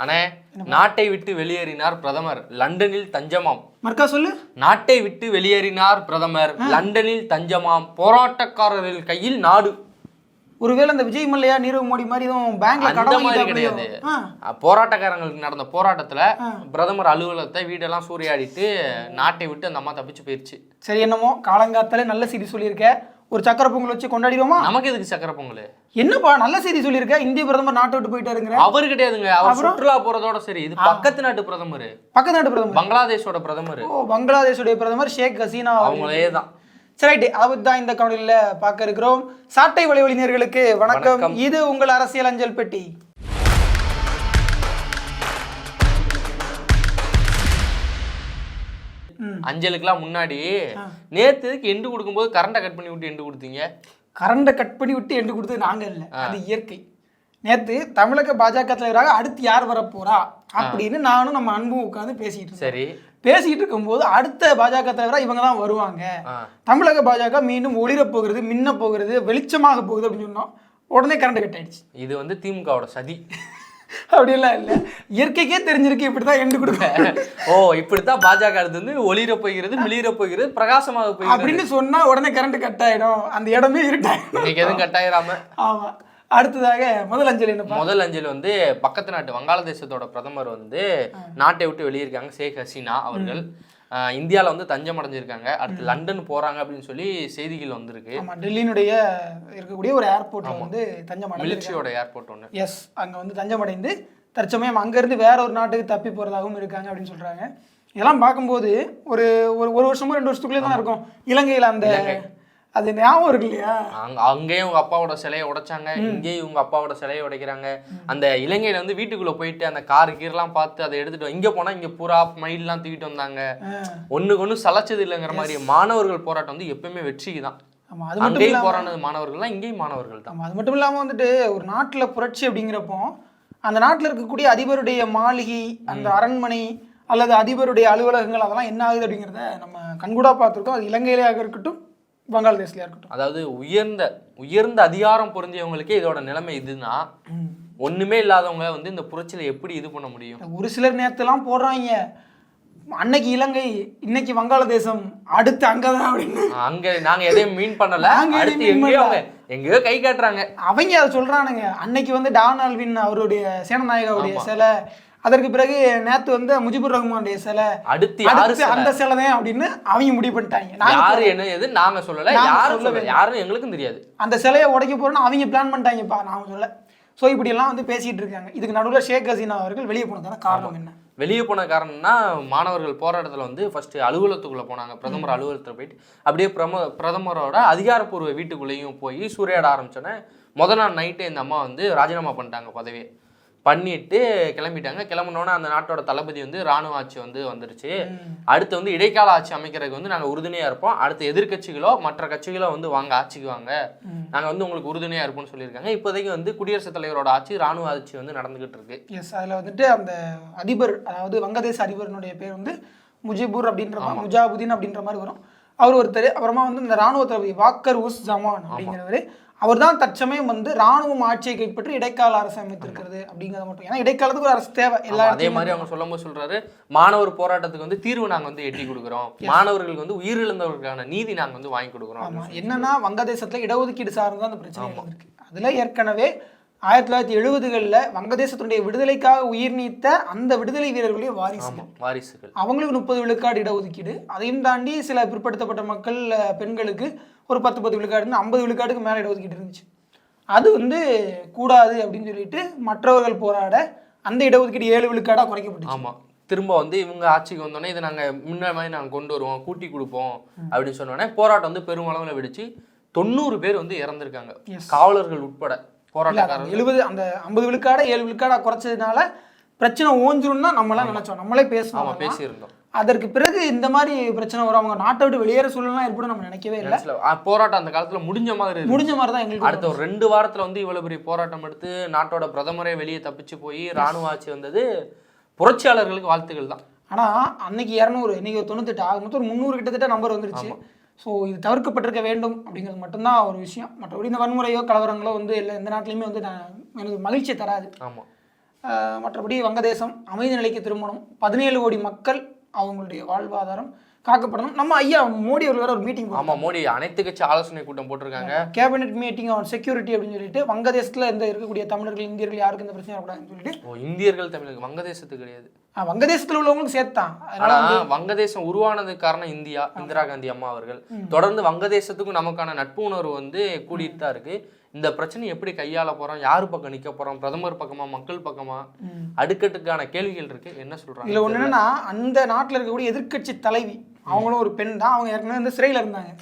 அண்ணே நாட்டை விட்டு வெளியேறினார் பிரதமர். லண்டனில் தஞ்சமாம். மர்க்கா சொல்லு. நாட்டை விட்டு வெளியேறினார் பிரதமர். லண்டனில் தஞ்சமாம். போராட்டக்காரர்கள் கையில் நாடு. ஒருவேளை இந்த விஜய் மல்லையா நீரவ் மோடி மாதிரி எதுவும் பேங்க்ல அந்த கடன் மாதிரி? கிடையாது. போராட்டக்காரங்களுக்கு நடந்த போராட்டத்துல பிரதமர் அலுவலகத்தை வீடெல்லாம் சூறையாடிட்டு நாட்டை விட்டு அந்த அம்மா தப்பிச்சு போயிருச்சு. சரி என்னமோ காலங்காத்தால நல்ல செய்தி சொல்லியிருக்க. ஒரு சக்கர பொங்கல் வச்சு கொண்டாடிடுவோமா? நமக்கு எதுக்கு சக்கரை பொங்கல்? என்னப்பா நல்ல செய்தி சொல்லியிருக்க? இந்திய பிரதமர் நாட்டை விட்டு போயிட்டாருங்கிற. அவர் கிடையாதுங்க. அவர் சுற்றுலா போறதோட சரி. இது பக்கத்து நாட்டு பிரதமர். பக்கத்து நாட்டு பிரதமர்? பங்களாதேஷோட பிரதமர். ஓ பங்களாதேஷுடைய பிரதமர் ஷேக் ஹசீனா. அவங்களே தான். சரி ரைட்டு பற்றி தான் இந்த காணொலியில் பார்க்க இருக்கிறோம். சாட்டை வலைவழிஞர்களுக்கு வணக்கம். வணக்கம். இது உங்கள் அரசியல் அஞ்சல் பெட்டி. அஞ்சலுக்குலாம் முன்னாடி நேத்து எதுக்கு எண்டு கொடுக்கும்போது கரண்ட்டை கட் பண்ணி விட்டு எண்டு கொடுத்தீங்க. கரண்டை கட் பண்ணி விட்டு எண்டு கொடுத்தது நாங்க இல்லை. அது இயற்கை. நேத்து தமிழக பாஜக தலைவராக அடுத்து யார் வரப்போறா அப்படின்னு நானும் நம்ம அன்பும் உட்காந்து பேசிட்டு சரி. பேசிட்டு இருக்கும்போது அடுத்த பாஜக தலைவரா இவங்க தான் வருவாங்க. தமிழக பாஜக மீண்டும் ஒளிரப் போகிறது மின்ன போகிறது வெளிச்சமாக போகுது அப்படின்னு சொன்னோம். உடனே கரண்ட் கட் ஆயிடுச்சு. இது வந்து திமுகவோட சதி. அப்படியெல்லாம் இல்லை. இயற்கைக்கே தெரிஞ்சிருக்கு இப்படி தான் எண்டு கொடுப்பேன் ஓ இப்படித்தான் பாஜக அடுத்து வந்து ஒளிர போகிறது மிளிர போகிறது பிரகாசமாக போகிறது. அப்படின்னு சொன்னா உடனே கரண்ட் கட் ஆயிடும். அந்த இடமே இருட்டாயிடும். இன்னைக்கு எதுவும் கட்டாயிராம ஆமா. அடுத்ததாக முதல் அஞ்சலி முதல் அஞ்சல் வந்து பக்கத்து நாட்டு வங்காளதேசத்தோட பிரதமர் வந்து நாட்டை விட்டு வெளியிருக்காங்க ஷேக் ஹசீனா அவர்கள். ஆஹ் இந்தியால வந்து தஞ்சம் அடைஞ்சிருக்காங்க. அடுத்து லண்டன் போறாங்க அப்படின்னு சொல்லி செய்திகள் வந்திருக்கு. ஆமா டெல்லியினுடைய இருக்கக்கூடிய ஒரு ஏர்போர்ட்ல வந்து தஞ்சம் மிலிட்ரியோட ஏர்போர்ட் ஒன்று எஸ் அங்க வந்து தஞ்சம் அடைந்து தற்சமயம் அங்கிருந்து வேற ஒரு நாட்டுக்கு தப்பி போறதாகவும் இருக்காங்க அப்படின்னு சொல்றாங்க. இதெல்லாம் பார்க்கும்போது ஒரு ஒரு ஒரு வருஷமோ ரெண்டு வருஷத்துக்குள்ளே தான் இருக்கும். இலங்கையில அந்த அது ஞாபகம் இருக்கு இல்லையா? அங்க அங்கேயும் உங்க அப்பாவோட சிலையை உடைச்சாங்க. இங்கேயும் உங்க அப்பாவோட சிலையை உடைக்கிறாங்க. அந்த இலங்கையில வந்து வீட்டுக்குள்ள போயிட்டு அந்த கார் கீரெல்லாம் பார்த்து அதை எடுத்துட்டு இங்க போனா இங்க புறா மயில்லாம் தூக்கிட்டு வந்தாங்க. ஒண்ணுக்கு ஒண்ணு சலைச்சது இல்லைங்கிற மாதிரி மாணவர்கள் போராட்டம் வந்து எப்பயுமே வெற்றிக்கு தான். அது மட்டும் போராடினது மாணவர்கள்லாம் இங்கேயும் மாணவர்கள் தான். அது மட்டும் இல்லாம வந்துட்டு ஒரு நாட்டுல புரட்சி அப்படிங்கிறப்போ அந்த நாட்டுல இருக்கக்கூடிய அதிபருடைய மாளிகை அந்த அரண்மனை அல்லது அதிபருடைய அலுவலகங்கள் அதெல்லாம் என்ன ஆகுது அப்படிங்கிறத நம்ம கண்கூடா பார்த்துருக்கோம். அது இலங்கையிலேயாக இருக்கட்டும் வங்காளதேசிலையாக இருக்கட்டும். அதாவது உயர்ந்த உயர்ந்த அதிகாரம் பொருந்தியவங்களுக்கே இதோட நிலைமை இதுன்னா ஒண்ணுமே இல்லாதவங்க வந்து இந்த புரட்சியில எப்படி இது பண்ண முடியும்? ஒரு சிலர் நேரத்தெல்லாம் போடுறாங்க. அன்னைக்கு இலங்கை இன்னைக்கு வங்காளதேசம் அடுத்து அங்கதான் அப்படின்னு. அங்க நாங்க எதையும் மீன் பண்ணல. எங்கேயோ கை காட்டுறாங்க. அவங்க அதை சொல்றானுங்க. அன்னைக்கு வந்து டான் ஆல்வின் அவருடைய சேனநாயகாவுடைய சிலை அதற்கு பிறகு நேத்து வந்து முஜிபுர் ரஹ்மானுடைய சிலை அடுத்து யாரு அடுத்து அந்த சிலை தான் அப்படின்னு அவங்க முடிவு பண்ணிட்டாங்க. யாரு என்ன எது நாங்க சொல்லல. யாரும் சொல்லவே சொல்லல? யாரும் எங்களுக்கும் தெரியாது. அந்த சிலையை உடைக்க போறோம்னு அவங்க பிளான் பண்ணிட்டாங்கப்பா. நான் சொல்ல ஸோ இப்படியெல்லாம் வந்து பேசிட்டு இருக்காங்க. இதுக்கு நடுவில் ஷேக் ஹசீனா அவர்கள் வெளியே போனதான காரணம் என்ன? வெளியே போன காரணம்னா மாணவர்கள் போராட்டத்துல வந்து ஃபர்ஸ்ட் அலுவலகத்துக்குள்ள போனாங்க. பிரதமர் அலுவலகத்துல போயிட்டு அப்படியே பிரம பிரதமரோட அதிகாரப்பூர்வ வீட்டுக்குள்ளேயும் போய் சூறையாட ஆரம்பிச்சோன்னே முத நாள் நைட்டு இந்த அம்மா வந்து ராஜினாமா பண்ணிட்டாங்க பதவியை. பண்ணிட்டு கிளம்பிட்டாங்க. கிளம்புனோன்னே அந்த நாட்டோட தளபதி வந்து ராணுவ ஆட்சி வந்து வந்துருச்சு. அடுத்து வந்து இடைக்கால ஆட்சி அமைக்கிறதுக்கு வந்து நாங்க உறுதுணையா இருப்போம். அடுத்து எதிர்க்கட்சிகளோ மற்ற கட்சிகளோ வந்து வாங்க ஆட்சிக்கு வாங்க. நாங்க வந்து உங்களுக்கு உறுதுணையா இருப்போம்னு சொல்லியிருக்காங்க. இப்போதைக்கு வந்து குடியரசுத் தலைவரோட ஆட்சி ராணுவ ஆட்சி வந்து நடந்துகிட்டு இருக்கு. எஸ் அதில் வந்துட்டு அந்த அதிபர் அதாவது வங்கதேச அதிபரினுடைய பேர் வந்து முஜிபுர் அப்படின்ற முஜாபுதீன் அப்படின்ற மாதிரி வரும். அவர் ஒருத்தர் அப்புறமா வந்து இந்த ராணுவ தளபதி வாக்கர் உஸ் ஜமான் அப்படிங்கிறவர். அவர் தான் தற்சமயம் வந்து ராணுவம் ஆட்சியை கைப்பற்றி இடைக்கால அரசு அமைத்திருக்கிறது அப்படிங்கிறத மட்டும். ஏன்னா இடைக்காலத்துக்கு ஒரு அரசு தேவை. எல்லா அதே மாதிரி அவங்க சொல்லும்போது சொல்றாரு மாணவர் போராட்டத்துக்கு வந்து தீர்வு நாங்க வந்து எட்டி கொடுக்குறோம். மாணவர்களுக்கு வந்து உயிரிழந்தவர்களுக்கான நீதி நாங்க வந்து வாங்கி கொடுக்குறோம். என்னன்னா வங்கதேசத்துல இடஒதுக்கீடு சார்ந்து அந்த பிரச்சனை இருக்கு அதுல ஏற்கனவே ஆயிரத்தி தொள்ளாயிரத்தி எழுபதுகளில் வங்கதேசத்தினுடைய விடுதலைக்காக உயிர் நீத்த அந்த விடுதலை வீரர்களுடைய வாரிசு வாரிசுகள். அவங்களுக்கு முப்பது விழுக்காடு இடஒதுக்கீடு. அதையும் தாண்டி சில பிற்படுத்தப்பட்ட மக்கள் பெண்களுக்கு ஒரு பத்து பத்து விழுக்காடுன்னு ஐம்பது விழுக்காடுக்கு மேலே இடஒதுக்கீடு இருந்துச்சு. அது வந்து கூடாது அப்படின்னு சொல்லிட்டு மற்றவர்கள் போராட அந்த இடஒதுக்கீடு ஏழு விழுக்காடாக குறைக்கப்பட்டுச்சு. ஆமா திரும்ப வந்து இவங்க ஆட்சிக்கு வந்தோடனே இதை நாங்க முன்ன மாதிரி நாங்க கொண்டு வருவோம் கூட்டி கொடுப்போம் அப்படின்னு சொன்னோடனே போராட்டம் வந்து பெருமளவுல வெடிச்சு தொண்ணூறு பேர் வந்து இறந்திருக்காங்க. காவலர்கள் உட்பட. அந்த எழுபது அந்த ஐம்பது விழுக்காடை ஏழு விழுக்காடா குறைச்சதுனால பிரச்சனை ஓஞ்சிரும் தான் நம்மளாம் நினைச்சோம். நம்மளே ஆமா பேசுவோம் பேசியிருந்தோம். அதற்கு பிறகு இந்த மாதிரி பிரச்சனை வரும். அவங்க நாட்டை விட்டு வெளியேற சூழலாம் ஏற்படும் நம்ம நினைக்கவே இல்லை. போராட்டம் அந்த காலத்துல முடிஞ்ச மாதிரி. முடிஞ்ச மாதிரி தான் எங்களுக்கு அடுத்த ஒரு ரெண்டு வாரத்துல வந்து இவ்வளவு பெரிய போராட்டம் எடுத்து நாட்டோட பிரதமரே வெளியே தப்பிச்சு போய் ராணுவ ஆட்சி வந்தது புரட்சியாளர்களுக்கு வாழ்த்துக்கள் தான். ஆனா அன்னைக்கு இரநூறு இன்னைக்கு தொண்ணூத்தெட்டு ஆக மொத்தம் ஒரு முந்நூறு கிட்டத்தட்ட நம்பர் வந்துருச்சு. ஸோ இது தவிர்க்கப்பட்டிருக்க வேண்டும் அப்படிங்கிறது மட்டும்தான் ஒரு விஷயம். மற்றபடி இந்த வன்முறையோ கலவரங்களோ வந்து இல்லை எந்த நாட்டிலையுமே வந்து எனக்கு மகிழ்ச்சியை தராது. ஆமா. ஆஹ் மற்றபடி வங்கதேசம் அமைதி நிலைக்கு திரும்பணும். பதினேழு கோடி மக்கள் அவங்களுடைய வாழ்வாதாரம். காக்கப்படணும். நம்ம ஐயா மோடி அவர்கள் வேற ஒரு மீட்டிங் ஆமா மோடி அனைத்து கட்சி ஆலோசனை கூட்டம் போட்டிருக்காங்க. கேபினெட் மீட்டிங் ஆன் செக்யூரிட்டி அப்படின்னு சொல்லிட்டு வங்கதேசத்துல இந்த இருக்கக்கூடிய தமிழர்கள் இந்தியர்கள் யாருக்கும் இந்த பிரச்சனை வரக்கூடாதுன்னு சொல்லிட்டு ஓ இந்தியர்கள் தமிழர்கள். வங்கதேசத்துக்கு கிடையாது. வங்கதேசத்துல உள்ளவங்களுக்கு சேர்த்தான். அதனால ஆனா வங்கதேசம் உருவானதுக்கு காரணம் இந்தியா இந்திரா காந்தி அம்மா அவர்கள். தொடர்ந்து வங்கதேசத்துக்கும் நமக்கான நட்பு உணர்வு வந்து கூடிட்டு தான் இருக்கு. இந்த பிரச்சனை எப்படி கையாள போறோம்? யாரு பக்கம் நிக்க போறோம்? பிரதமர் பக்கமா மக்கள் பக்கமா. அடுக்கட்டுக்கான கேள்விகள் இருக்கு. என்ன சொல்றாங்க இதுல ஒண்ணு என்னன்னா அந்த நாட்டுல இருக்கக்கூடிய எதிர்க்கட்சி தலைவி அவங்களும் ஒரு பெண் தான். அவங்க ஏற்கனவே வந்து சிறையில இருந்தாங்க.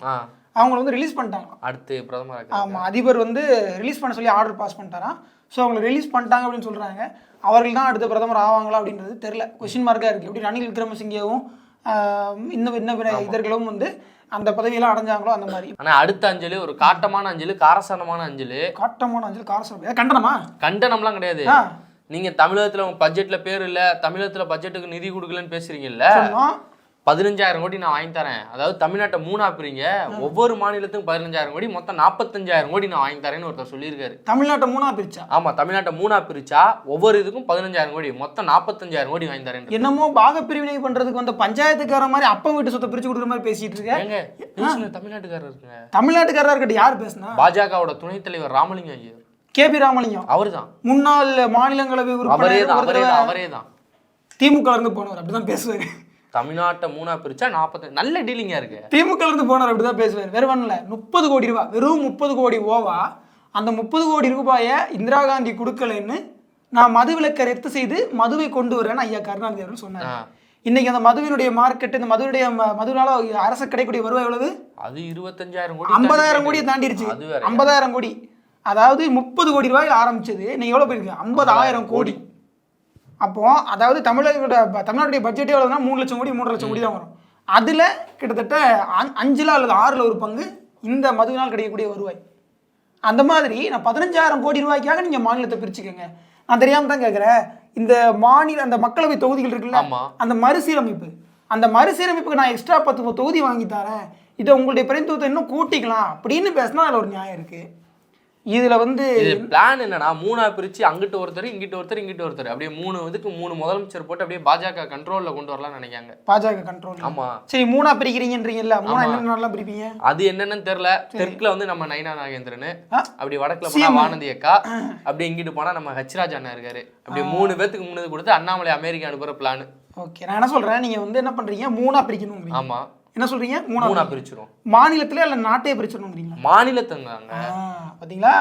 அவங்கள வந்து ரிலீஸ் பண்ணிட்டாங்க. அடுத்து பிரதமர் ஆமா அதிபர் வந்து ரிலீஸ் பண்ண சொல்லி ஆர்டர் பாஸ் பண்ணிட்டாராம் ஸோ அவங்களை ரிலீஸ் பண்ணிட்டாங்க அப்படின்னு சொல்றாங்க. அவர்கள் தான் அடுத்த பிரதமர் ஆவாங்களா அப்படின்றது தெரியல. கொஸ்டின் மார்க்காக இருக்கு. எப்படி ரணில் விக்ரமசிங்கேவும் இன்னும் பிற இதர்களும் வந்து அந்த பதவியெல்லாம் அடைஞ்சாங்களோ அந்த மாதிரி. ஆனா அடுத்த அஞ்சலி ஒரு காட்டமான அஞ்சலி காரசாரமான அஞ்சலி. காட்டமான அஞ்சல் காரசம் கண்டனமா? கண்டனம்லாம் கிடையாது. நீங்க தமிழகத்துல உங்க பட்ஜெட்ல பேர் இல்ல தமிழகத்துல பட்ஜெட்டுக்கு நிதி கொடுக்கலன்னு பேசுறீங்கல்ல. பதினஞ்சாயிரம் கோடி நான் வாங்கி தரேன். அதாவது தமிழ்நாட்டை மூணா பிரிங்க ஒவ்வொரு மாநிலத்துக்கும் பதினஞ்சாயிரம் கோடி மொத்தம் நாற்பத்தஞ்சாயிரம் கோடி நான் வாங்கி தரேன்னு ஒருத்தர் சொல்லியிருக்காரு. தமிழ்நாட்டை மூணா பிரிச்சா ஆமா தமிழ்நாட்டை மூணா பிரிச்சா ஒவ்வொரு இதுக்கும் பதினஞ்சாயிரம் கோடி மொத்தம் நாற்பத்தஞ்சாயிரம் கோடி வாங்கி தரேன் என்னமோ பாக பிரிவினை பண்றதுக்கு வந்து பஞ்சாயத்துக்கார மாதிரி அப்பா வீட்டு சொத்தை பிரிச்சு கொடுக்குற மாதிரி பேசிட்டு இருக்க. ஏங்க பேசுங்க தமிழ்நாட்டுக்காரர் இருக்குங்க. தமிழ்நாட்டுக்காரரா இருக்கட்டும் யார் பேசுனா? பாஜகவோட துணைத் தலைவர் Ramalingam Iyer. K P Ramalingam. அவர்தான். முன்னாள் மாநிலங்களவை அவரே உறுப்பினர் அவரே தான் திமுக இருந்து போனவர் அப்படிதான் பேசுவாரு. தமிழ்நாட்டை மூணா பிரிச்சா நாற்பத்தி நல்ல டீலிங்கா இருக்கு. திமுக இருந்து போனவர் அப்படிதான் பேசுவார். வேற ஒண்ணும் இல்ல முப்பது கோடி ரூபாய் வெறும் முப்பது கோடி ஓவா அந்த முப்பது கோடி ரூபாயை இந்திரா காந்தி கொடுக்கலன்னு நான் மதுவிலக்கை ரத்து செய்து மதுவை கொண்டு வரேன்னு ஐயா கருணாநிதி அவர்கள் சொன்னார். இன்னைக்கு அந்த மதுவினுடைய மார்க்கெட் இந்த மதுவினுடைய ம- மதுவினால அரசு கிடைக்கக்கூடிய வருவாய் எவ்வளவு? அது இருபத்தஞ்சாயிரம் கோடி ஐம்பதாயிரம் கோடியை வேற ஐம்பதாயிரம் கோடி. அதாவது முப்பது கோடி ரூபாயில் ஆரம்பிச்சது இன்னைக்கு எவ்வளவு போயிருக்கு? ஐம்பதாயிரம் கோடி. அப்போ அதாவது தமிழகோட ப- தமிழ்நாட்டுடைய பட்ஜெட்டே எவ்வளவுனா மூணு லட்சம் கோடி மூன்றரை லட்சம் கோடி தான் வரும். அதுல கிட்டத்தட்ட அஞ்- அஞ்சுல அல்லது ஆறுல ஒரு பங்கு இந்த மதுவினால் கிடைக்கக்கூடிய வருவாய். அந்த மாதிரி நான் பதினஞ்சாயிரம் கோடி ரூபாய்க்காக நீங்க மாநிலத்தை பிரிச்சுக்கோங்க. நான் தெரியாம தான் கேட்குறேன் இந்த மாநில அந்த மக்களவை தொகுதிகள் இருக்குல்ல அந்த மறுசீரமைப்பு. அந்த மறுசீரமைப்புக்கு நான் எக்ஸ்ட்ரா பத்து தொகுதி வாங்கி தரேன். இதை உங்களுடைய பிரதிநிதித்துவத்தை இன்னும் கூட்டிக்கலாம் அப்படின்னு பேசினா அதில் ஒரு நியாயம் இருக்கு. இதுல வந்து பிளான் என்னன்னா மூணா பிரிச்சு அங்கிட்டு ஒருத்தர் இங்கிட்டு ஒருத்தர் இங்கிட்டு ஒருத்தர். அப்படியே மூணு இதுக்கு மூணு முதலமைச்சர் போட்டு அப்படியே பாஜக கண்ட்ரோல்ல கொண்டு வரலாம்னு நினைக்காங்க பாஜக கண்ட்ரோல் ஆமா. சரி மூணா பிரிக்கிறீங்கன்றீங்கல்ல மூணா என்னென்ன நல்லா பிரிப்பீங்க? அது என்னன்னு தெரியல. தெற்குல வந்து நம்ம நைனா நாகேந்திரன். அப்படி வடக்குல போனா வானதி அக்கா அப்படி இங்கிட்டு போனா நம்ம ஹச்ராஜ் அண்ணா இருக்காரு. அப்படி மூணு பேத்துக்கு மூணு இது கொடுத்து அண்ணாமலை அமெரிக்கா அனுப்புற பிளான் ஓகே நான் என்ன சொல்றேன் நீங்க வந்து என்ன பண்றீங்க மூணா பிரிக்கணுங்கிறீங்க ஆமா. என்ன சொல்றீங்க? மூணா மூணா பிரிச்சிரும். மாநிலத்துல இல்ல நாட்டையே பிரிச்சிடணுங்கிறீங்களா மாநிலத்தங்காங்க ஆ, பாத்தீங்களா?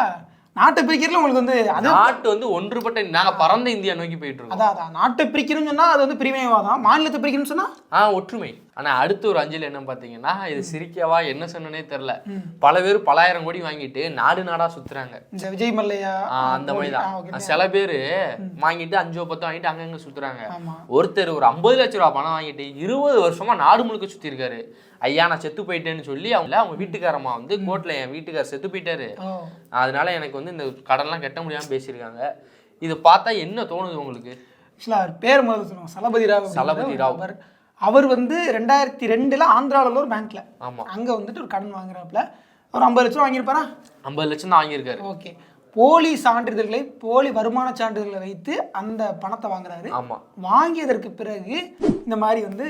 நாட்டை பிரிக்கிறதுல உங்களுக்கு வந்து அது நாட்டு வந்து ஒன்றுபட்ட நாங்க பரந்த இந்தியா நோக்கி போயிட்டு இருக்கோம் அதான் அதான். நாட்டை பிரிக்கணும்னு சொன்னா அது வந்து பிரிவினைவாதம். மாநிலத்தை பிரிக்கணும்னு சொன்னா? ஆ ஒற்றுமை. ஆனா அடுத்த ஒரு அஞ்சலி என்ன பாத்தீங்கன்னா இது சிரிக்கவா என்ன சொன்னனே தெரியல. பல பேர் பலாயிரம் கோடி வாங்கிட்டு நாடு நாடா சுத்துறாங்க. இந்த விஜய் மல்லையா? அந்த மாதிரி. தான் சில பேரு வாங்கிட்டு அஞ்சோ பத்தோ வாங்கிட்டு அங்கங்க சுத்துறாங்க. ஒருத்தர் ஒரு ஐம்பது லட்ச ரூபா பணம் வாங்கிட்டு இருபது வருஷமா நாடு முழுக்க சுத்தி இருக்காரு ஐயா நான் செத்து போயிட்டேன்னு சொல்லி அவங்க அவங்க வீட்டுக்காரம்மா வந்து கோர்ட்ல என் வீட்டுக்காரர் செத்து போயிட்டாரு. அதனால எனக்கு வந்து இந்த கடன்லாம் கட்ட முடியாம பேசியிருக்காங்க. இது பார்த்தா என்ன தோணுது உங்களுக்கு? ஆக்சுவலாக அவர் பேர் முதல்ல சொல்லுவாங்க சலபதி ராவ் சலபதி ராவ். அவர் வந்து ரெண்டாயிரத்தி ரெண்டுல ஆந்திராவில் ஒரு பேங்க்ல ஆமா. அங்க வந்துட்டு ஒரு கடன் வாங்குறாப்புல. ஒரு ஐம்பது லட்சம் வாங்கியிருப்பாரா? ஐம்பது லட்சம் தான் வாங்கியிருக்காரு. ஓகே. போலி சான்றிதழ்களை போலி வருமான சான்றிதழ்களை வைத்து அந்த பணத்தை வாங்குறாரு. வாங்கியதற்கு பிறகு இந்த மாதிரி வந்து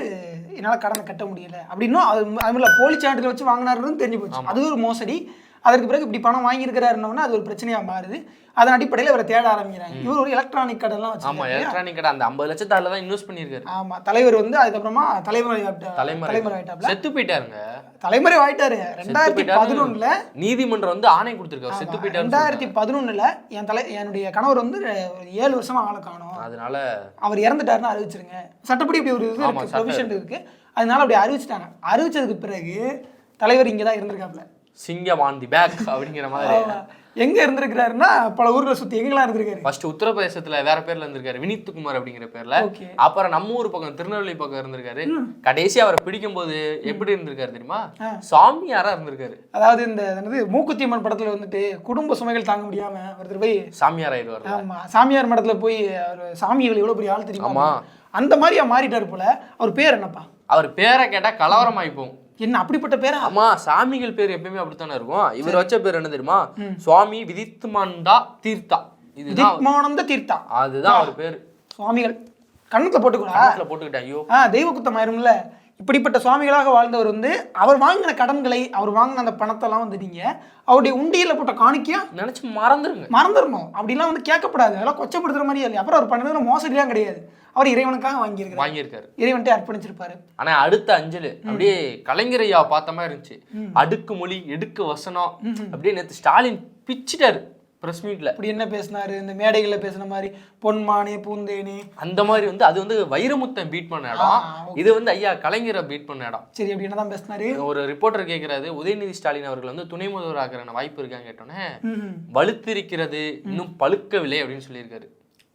என்னால் கடனை கட்ட முடியல. அப்படின்னும் அது அதுல போலி சான்றிதழ் வச்சு வாங்கினாருன்னு தெரிஞ்சு போச்சு. அது ஒரு மோசடி. அதற்கு பிறகு இப்படி பணம் வாங்கியிருக்கிறாருன்னா அது ஒரு பிரச்சனையா மாறுது. அதன் அடிப்படையில் இவரை தேட ஆரம்பிக்கிறாங்க. இவர் ஒரு எலக்ட்ரானிக் கடைலாம் ஆமா வச்சு எலக்ட்ரானிக் கடை. அந்த ஐம்பது லட்சத்தை அதில் தான் இன்வெஸ்ட் பண்ணியிருக்காரு. ஆமா தலைவர் வந்து அதுக்கப்புறமா தலைமுறை தலைமுறை. தலைமுறை ஆயிட்டாப்ல. செத்து போயிட்டாருங்க. தலைமுறை ஆயிட்டாரு. ரெண்டாயிரத்தி. பதினொன்னுல நீதிமன்றம் வந்து ஆணை கொடுத்துருக்காரு. செத்து போயிட்டாரு ரெண்டாயிரத்தி பதினொன்னுல என் தலை என்னுடைய கணவர் வந்து ஏழு வருஷமா ஆளை காணோம். அதனால அவர் இறந்துட்டாருன்னு அறிவிச்சிருங்க. சட்டப்படி இப்படி ஒரு இது ப்ரொவிஷன் இருக்கு அதனால அப்படி அறிவிச்சிட்டாங்க. அறிவிச்சதுக்கு பிறகு தலைவர் இங்கே தான் இருந்திருக்காப்ல. சிங்கம் ஆன் தி பேக் அப்படிங்கிற மாதிரி. எங்க இருந்திருக்கிறாருன்னா பல ஊர்களை சுத்தி எங்கெல்லாம் இருந்திருக்காரு? ஃபர்ஸ்ட் உத்தரப்பிரதேசத்துல வேற பேர்ல இருந்திருக்காரு வினித் குமார் அப்படிங்கிற பேர்ல. அப்புறம் நம்ம ஊர் பக்கம் திருநெல்வேலி பக்கம் இருந்திருக்காரு. கடைசி அவரை பிடிக்கும் போது எப்படி இருந்திருக்காரு தெரியுமா. சாமியாரா இருந்திருக்காரு. அதாவது இந்த என்னது மூக்குத்தி அம்மன் படத்துல வந்துட்டு குடும்ப சுமைகள் தாங்க முடியாம ஒருத்தர் போய் சாமியார் ஆயிடுவாரு. ஆமா சாமியார் மடத்துல போய் அவர் சாமிகள் எவ்வளவு பெரிய ஆள் தெரியுமா. அந்த மாதிரியா மாறிட்டாரு போல அவர் பேர் என்னப்பா? அவர் பேரை கேட்டா கலவரம் ஆயிப்போம் என்ன அப்படிப்பட்ட பேரா? ஆமா சாமிகள் பேர் எப்பயுமே அப்படித்தானே இருக்கும். இவர் வச்ச பேர் என்ன தெரியுமா? சுவாமி விதித்துமாண்டா தீர்த்தா. இதுதான் திக்மானந்த தீர்த்தா. அதுதான் அவர் பேர். சுவாமிகள் கண்ணத்துல போட்டுக்கூடா. கணக்குல போட்டுக்கிட்டேன் ஐயோ. தெய்வ குத்தம் ஆயிரும்ல. இப்படிப்பட்ட சுவாமிகளாக வாழ்ந்தவர் வந்து அவர் வாங்கின கடன்களை அவர் வாங்கின அந்த பணத்தெல்லாம் வந்து நீங்க அவருடைய உண்டியல போட்ட காணிக்கையா நினைச்சு மறந்துருங்க. மறந்துடணும் அப்படிலாம் வந்து கேட்கப்படாது. அதெல்லாம் கொச்சப்படுத்துற மாதிரி இல்லை. அப்புறம் அவர் பண்ணது மோசடிலாம் கிடையாது. அவர் இறைவனுக்காக வாங்கியிருக்கிறார். வாங்கியிருக்காரு. இறைவன்ட்டே அர்ப்பணிச்சிருப்பாரு. ஆனா அடுத்த அஞ்சலு அப்படியே கலைஞர் ஐயா பார்த்த மாதிரி இருந்துச்சு. அடுக்கு மொழி எடுக்கு வசனம் அப்படியே நேத்து ஸ்டாலின் பிச்சிட்டாரு. பிரஸ் மீட்ல அப்படி என்ன பேசினாரு? இந்த மேடைகளில் பேசின மாதிரி பொன்மானே பூந்தேனே. அந்த மாதிரி வந்து அது வந்து வைரமுத்தன் பீட் பண்ண இடம். இது வந்து ஐயா கலைஞரை பீட் பண்ண இடம். சரி அப்படி என்னதான் பேசினாரு? ஒரு ரிப்போர்ட்டர் கேக்குறாரு உதயநிதி ஸ்டாலின் அவர்கள் வந்து துணை முதல்வர் ஆகிற வாய்ப்பு இருக்கான்னு கேட்டோன்னே வலுத்திருக்கிறது இன்னும் பழுக்கவில்லை அப்படின்னு சொல்லியிருக்காரு.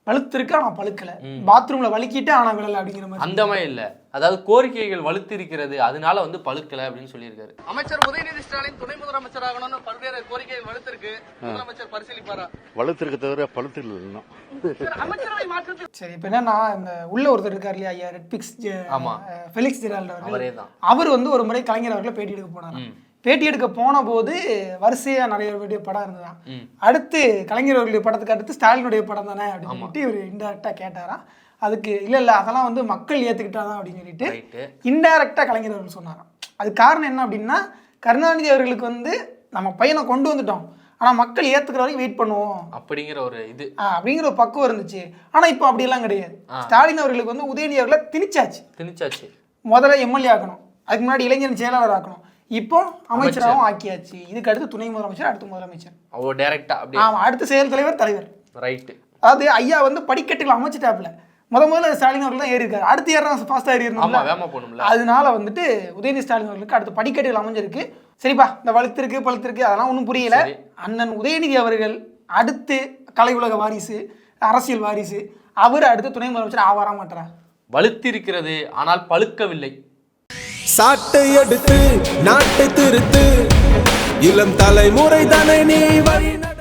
பழுத்திருக்கு ஆனா பழுக்கல. பாத்ரூம்ல வலிக்கிட்டு ஆனா விழல அப்படிங்கிற மாதிரி அந்த மாதிரி இல்ல. அதாவது கோரிக்கைகள் வலுத்திருக்கிறது அதனால வந்து பழுக்கல அப்படின்னு சொல்லியிருக்காரு. அமைச்சர் உதயநிதி ஸ்டாலின் துணை முதலமைச்சர் ஆகணும்னு பல்வேறு கோரிக்கைகள் வலுத்திருக்கு. முதலமைச்சர் பரிசீலிப்பாரா? வலுத்திருக்க தவிர பழுத்தில் அமைச்சரவை மாற்றத்தில் சரி இப்போ என்னன்னா இந்த உள்ள ஒருத்தர் இருக்கார் இல்லையா ஐயா ரெட்பிக்ஸ் ஆமா. ஃபெலிக்ஸ் ஜெரால்ட் அவர்கள் அவரே தான். அவர் வந்து ஒரு முறை கலைஞர் அவர்களை பேட்டி எடுக்க போனார் பேட்டி எடுக்க போன போது வரிசையா நிறைய வேண்டிய படம் இருந்ததாம் ம். அடுத்து கலைஞர் அவர்களுடைய படத்துக்கு அடுத்து ஸ்டாலினுடைய படம் தானே அப்படின்னு சொல்லிட்டு இவர் இன்டெரக்டா கேட்டாராம். அதுக்கு இல்ல இல்ல அதெல்லாம் வந்து மக்கள் ஏத்துக்கிட்டாதான் அப்படின்னு சொல்லிட்டு ரைட்டு இன்டைரக்டா கலைஞர் அவர்கள் சொன்னாராம். அது காரணம் என்ன அப்படின்னா கருணாநிதி அவர்களுக்கு வந்து நம்ம பையனை கொண்டு வந்துட்டோம். ஆனா மக்கள் ஏத்துக்கிற வரைக்கும் வெயிட் பண்ணுவோம். அப்படிங்கிற ஒரு இது. அப்படிங்கிற ஒரு பக்குவம் இருந்துச்சு. ஆனா இப்போ அப்படியெல்லாம் கிடையாது. ஸ்டாலின் அவர்களுக்கு வந்து உதயநிதி அவர்களை திணிச்சாச்சு. திணிச்சாச்சு. முதல்ல எம்எல்ஏ ஆக்கணும் அதுக்கு முன்னாடி இளைஞர் செயலாளர் ஆக்கணும் இப்போ அமைச்சராகவும் ஆக்கியாச்சு. இதுக்கு அடுத்து துணை முதலமைச்சர் அடுத்து முதலமைச்சர். ஓ டைரக்டா அப்படியே ஆமா அடுத்து செயல் தலைவர் தலைவர். ரைட்டு அதாவது ஐயா வந்து படிக்கட்டுகள் அமைச்சிட்டாப்ல முத முதல்ல ஸ்டாலின் அவர்கள் தான் ஏறி இருக்காரு. அடுத்து யாரும் ஃபாஸ்டா ஏறி ஆமா இருந்தாங்க வேமா போகணும்ல. அதனால வந்துட்டு உதயநிதி ஸ்டாலின் அவர்களுக்கு அடுத்து படிக்கட்டுகள் அமைஞ்சிருக்கு. சரிப்பா இந்த வலுத்திருக்கு பழுத்திருக்கு அதெல்லாம் ஒன்றும் புரியல. சரி. அண்ணன் உதயநிதி அவர்கள் அடுத்து கலை உலக வாரிசு அரசியல் வாரிசு அவர் அடுத்து துணை முதலமைச்சர் ஆவாரா மாட்டாரா? வலுத்திருக்கிறது ஆனால் பழுக்கவில்லை. சாட்டை எடுத்து நாட்டை திருத்து. இளம் தலைமுறை தானே நீ வழி